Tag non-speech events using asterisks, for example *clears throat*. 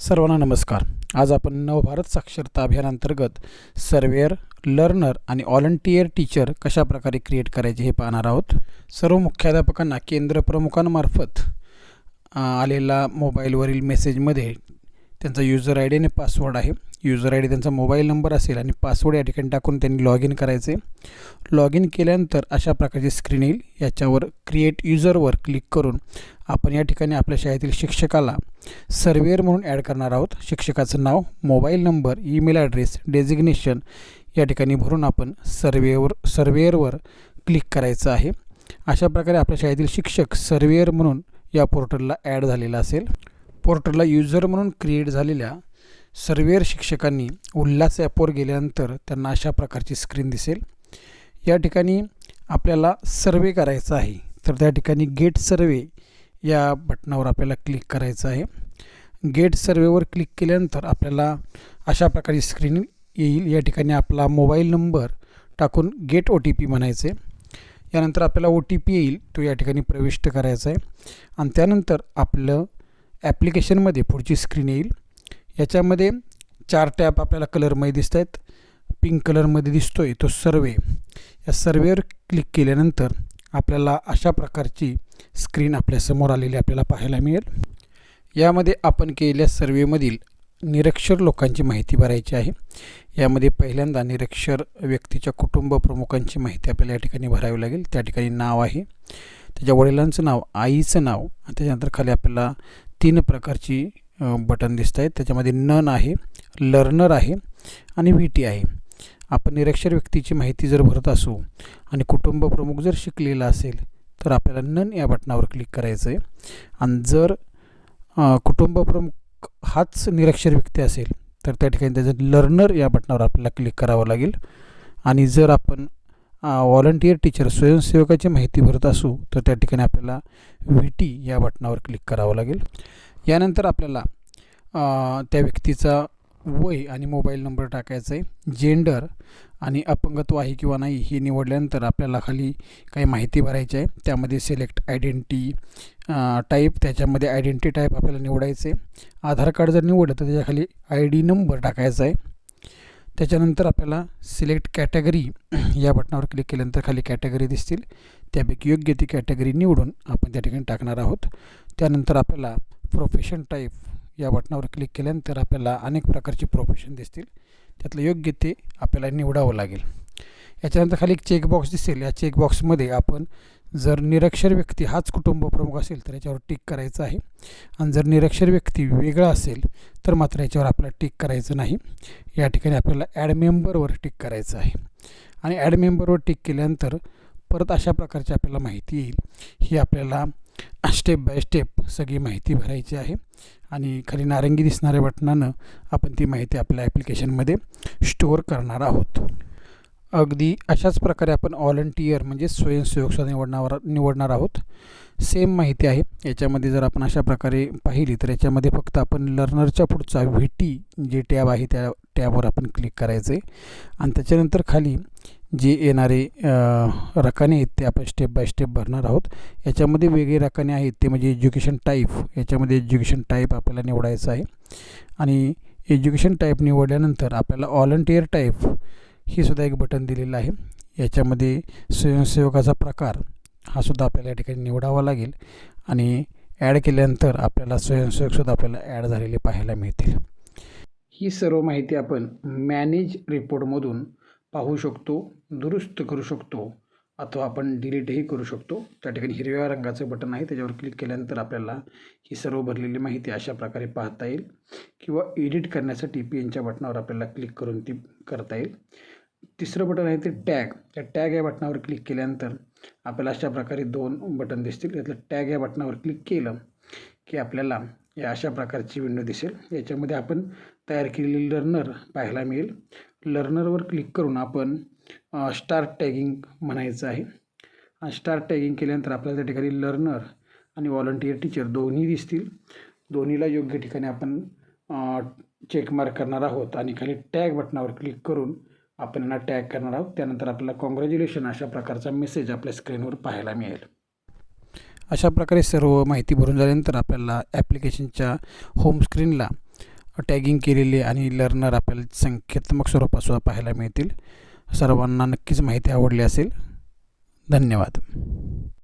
सर्वांना नमस्कार. आज आपण नवभारत साक्षरता अभियानांतर्गत सर्वेअर लर्नर आणि ऑलंटियर टीचर कशा प्रकारे क्रिएट करायचे हे पाहणार आहोत. सर्व मुख्याध्यापकांना केंद्र प्रमुखांमार्फत आलेला मोबाईलवरील मेसेजमध्ये त्यांचा युजर आय डी आणि पासवर्ड आहे. युजर आय डी त्यांचा मोबाईल नंबर असेल आणि पासवर्ड या ठिकाणी टाकून त्यांनी लॉग इन करायचे. लॉग इन केल्यानंतर अशा प्रकारची स्क्रीन येईल. याच्यावर क्रिएट युजरवर क्लिक करून आपण या ठिकाणी आपल्या शाळेतील शिक्षकाला सर्वेअर म्हणून ॲड करणार आहोत. शिक्षकाचं नाव mobile number email address designation या ठिकाणी भरून आपण सर्वेवर सर्वेअरवर क्लिक करायचं आहे. अशा प्रकारे आपल्या शाळेतील शिक्षक सर्वेअर म्हणून या पोर्टलला ॲड झालेला असेल. पोर्टलला युजर म्हणून क्रिएट झालेल्या सर्वेअर शिक्षकांनी उल्हास ॲपवर गेल्यानंतर त्यांना अशा प्रकारची स्क्रीन दिसेल. या ठिकाणी आपल्याला सर्वे करायचा आहे. तर त्या ठिकाणी गेट सर्वे या बटनावर आपल्याला क्लिक करायचं आहे. गेट सर्वेवर क्लिक केल्यानंतर आपल्याला अशा प्रकारची स्क्रीन येईल. या ठिकाणी आपला मोबाईल नंबर टाकून गेट ओ टी पी म्हणायचे यानंतर आपल्याला ओ टी पी येईल. तो या ठिकाणी प्रविष्ट करायचा आहे. आणि त्यानंतर आपलं ॲप्लिकेशनमध्ये पुढची स्क्रीन येईल. याच्यामध्ये चार टॅब आपल्याला कलरमध्ये दिसत आहेत. पिंक कलरमध्ये दिसतो आहे तो सर्वे या सर्वेवर क्लिक केल्यानंतर आपल्याला अशा प्रकारची स्क्रीन आपल्यासमोर आलेली आपल्याला पाहायला मिळेल. यामध्ये आपण केलेल्या सर्वेमधील निरक्षर लोकांची माहिती भरायची आहे. यामध्ये पहिल्यांदा निरक्षर व्यक्तीच्या कुटुंब प्रमुखांची माहिती आपल्याला या ठिकाणी भरावी लागेल. त्या ठिकाणी नाव आहे. त्याच्या वडिलांचं नाव आईचं नाव आणि त्याच्यानंतर खाली आपल्याला तीन प्रकारची बटन दिसत आहेत. त्याच्यामध्ये नन आहे लर्नर आहे आणि व्ही टी आहे. आपण निरक्षर व्यक्तीची माहिती जर भरत असू आणि कुटुंब प्रमुख जर शिकलेला असेल तर आपल्याला नन या बटनावर क्लिक करायचं आहे आणि जर कुटुंबप्रमुख हाच निरक्षर व्यक्ती असेल तर त्या ठिकाणी त्याचं लर्नर या बटनावर आपल्याला क्लिक करावं लागेल. आणि जर आपण व्हॉलंटियर टीचर स्वयंसेवकाची माहिती भरत असू तर त्या ठिकाणी आपल्याला व्ही टी या बटनावर क्लिक करावं लागेल. यानंतर आपल्याला त्या व्यक्तीचा वय आणि मोबाईल नंबर टाकायचा आहे जेंडर आणि अपंगत्व आहे किंवा नाही हे निवडल्यानंतर आपल्याला खाली काही माहिती भरायची आहे. त्यामध्ये सिलेक्ट आयडेंटी टाईप त्याच्यामध्ये आयडेंटी टाईप आपल्याला निवडायचं आहे. आधार कार्ड जर निवडलं तर त्याच्याखाली आय डी नंबर टाकायचा आहे. त्याच्यानंतर आपल्याला सिलेक्ट कॅटेगरी *clears throat* या बटनावर क्लिक केल्यानंतर खाली कॅटेगरी दिसतील. त्यापैकी योग्य ती कॅटेगरी निवडून आपण त्या ठिकाणी टाकणार आहोत. त्यानंतर आपल्याला प्रोफेशन टाईप या बटनावर क्लिक केल्यानंतर आपल्याला अनेक प्रकारचे प्रोफेशन दिसतील. त्यातलं योग्य ते आपल्याला निवडावं लागेल. याच्यानंतर खाली एक चेकबॉक्स दिसेल. या चेकबॉक्समध्ये आपण जर निरक्षर व्यक्ती हाच कुटुंब प्रमुख असेल तर याच्यावर टिक करायचं आहे. आणि जर निरक्षर व्यक्ती वेगळा असेल तर मात्र याच्यावर आपल्याला टिक करायचं नाही. या ठिकाणी आपल्याला ॲड मेंबरवर टिक करायचं आहे. आणि ॲड मेंबरवर टिक केल्यानंतर परत अशा प्रकारची आपल्याला माहिती येईल. ही आपल्याला स्टेप बाय स्टेप सगळी माहिती भरायची आहे. आणि खाली नारंगी दिसणाऱ्या बटनानं आपण ती माहिती आपल्या ॲप्लिकेशनमध्ये स्टोअर करणार आहोत. अगदी अशाच प्रकारे आपण ऑलंटियर म्हणजे स्वयंसेवकसुद्धा निवडणार निवडणार आहोत. सेम माहिती आहे. याच्यामध्ये जर आपण अशा प्रकारे पाहिली तर याच्यामध्ये फक्त आपण लर्नरच्या पुढचा व्ही टी जे टॅब आहे त्या टॅबवर आपण क्लिक करायचं आहे आणि त्याच्यानंतर खाली जी येणारे रकाने आहेत ते आपण स्टेप बाय स्टेप भरणार आहोत. याच्यामध्ये वेगळी रकाने आहेत ते म्हणजे एज्युकेशन टाईप याच्यामध्ये एज्युकेशन टाईप आपल्याला निवडायचं आहे. आणि एज्युकेशन टाईप निवडल्यानंतर आपल्याला ऑलंटियर टाईप ही सुद्धा एक बटन दिलेलं आहे. याच्यामध्ये स्वयंसेवकाचा प्रकार हा सुद्धा आपल्याला या ठिकाणी निवडावा लागेल. आणि ॲड केल्यानंतर आपल्याला स्वयंसेवकसुद्धा आपल्याला ॲड झालेले पाहायला मिळतील. ही सर्व माहिती आपण मॅनेज रिपोर्टमधून पाहू शकतो दुरुस्त करू शकतो अथवा आपण डिलीटही करू शकतो. त्या ठिकाणी हिरव्या रंगाचं बटन आहे त्याच्यावर क्लिक केल्यानंतर आपल्याला ही सर्व भरलेली माहिती अशा प्रकारे पाहता येईल. किंवा एडिट करण्यासाठी पी एनच्या बटनावर आपल्याला क्लिक करून ती करता येईल. तिसरं बटन आहे ते टॅग त्या टॅग या बटनावर क्लिक केल्यानंतर आपल्याला अशा प्रकारे दोन बटन दिसतील. त्यातलं टॅग या बटनावर क्लिक केलं की आपल्याला या अशा प्रकारची विंडो दिसेल. याच्यामध्ये आपण तयार केलेली लर्नर पाहायला मिळेल. लर्नरवर क्लिक करून आपण स्टार्ट टॅगिंग म्हणायचं आहे. आणि स्टार्ट टॅगिंग केल्यानंतर आपल्याला त्या ठिकाणी लर्नर आणि व्हॉलंटियर टीचर दोन्ही दिसतील. दोन्हीला योग्य ठिकाणी आपण चेकमार्क करणार आहोत. आणि खाली टॅग बटनावर क्लिक करून आपण यांना टॅग करणार आहोत. त्यानंतर आपल्याला कॉंग्रॅच्युलेशन अशा प्रकारचा मेसेज आपल्या स्क्रीनवर पाहायला मिळेल. अशा प्रकारे सर्व माहिती भरून झाल्यानंतर आपल्याला ॲप्लिकेशनच्या होम स्क्रीनला टॅगिंग केलेली आणि लर्नर आपल्याला संख्यात्मक स्वरूपासुद्धा पाहायला मिळतील. सर्वांना नक्कीच माहिती आवडली असेल. धन्यवाद.